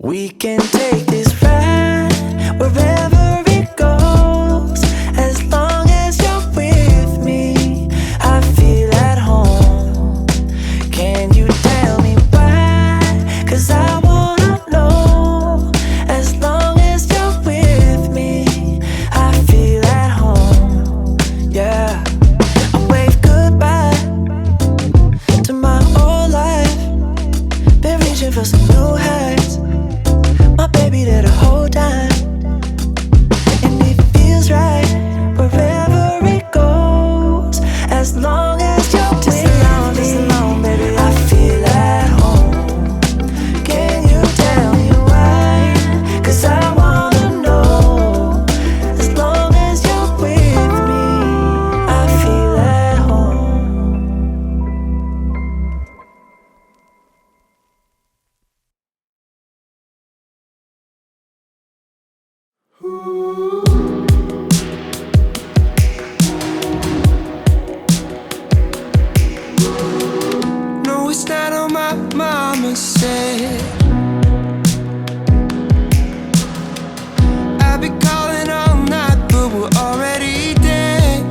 We can take this ride wherever it goes. As long as you're with me, I feel at home. Can you tell me why? Cause I wanna know. As long as you're with me, I feel at home. Yeah. I wave goodbye to my old life. Been reaching for some new No, it's not on my mama said. I've been calling all night, but we're already dead.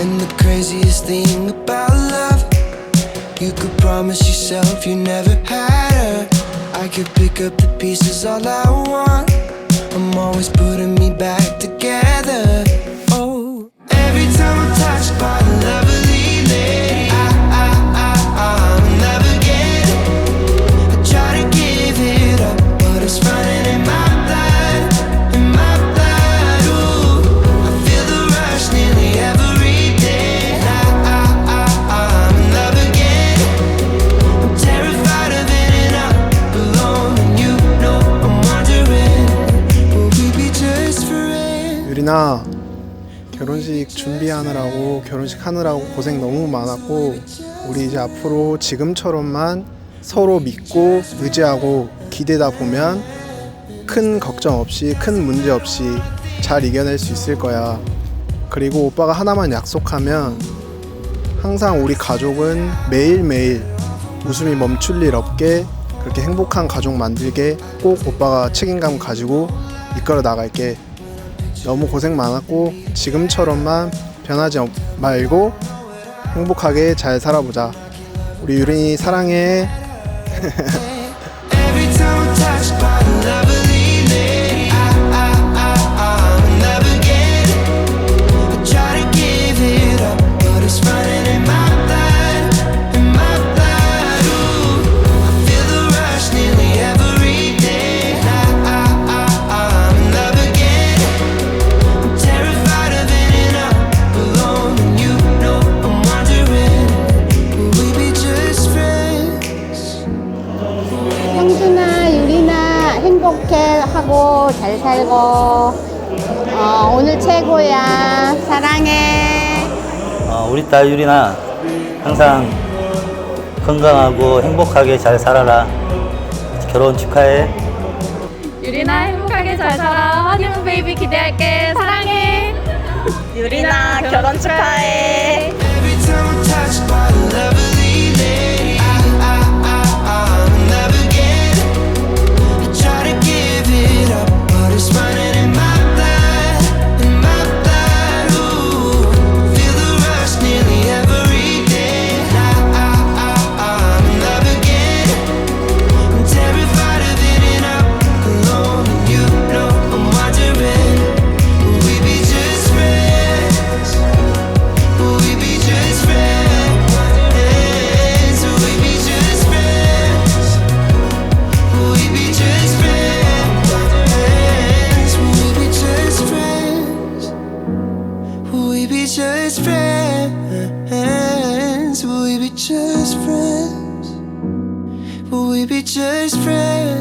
And the craziest thing about love, you could promise yourself you never had. I could pick up the pieces all I want. I'm always putting me back 유리나 결혼식 준비하느라고 결혼식 하느라고 고생 너무 많았고 우리 이제 앞으로 지금처럼만 서로 믿고 의지하고 기대다 보면 큰 걱정 없이 큰 문제 없이 잘 이겨낼 수 있을 거야. 그리고 오빠가 하나만 약속하면 항상 우리 가족은 매일매일 웃음이 멈출 일 없게 그렇게 행복한 가족 만들게 꼭 오빠가 책임감 가지고 이끌어 나갈게. 너무 고생 많았고 지금처럼만 변하지 없- 말고 행복하게 잘 살아보자. 우리 유린이 사랑해. 행복해 하고 잘 살고 어, 오늘 최고야. 사랑해. 어, 우리 딸 유리나 항상 건강하고 행복하게 잘 살아라. 결혼 축하해. 유리나 행복하게 잘 살아. 허니문 베이비 기대할게. 사랑해. 유리나 결혼 축하해. Just friends? Will we be just friends? Will we be just friends?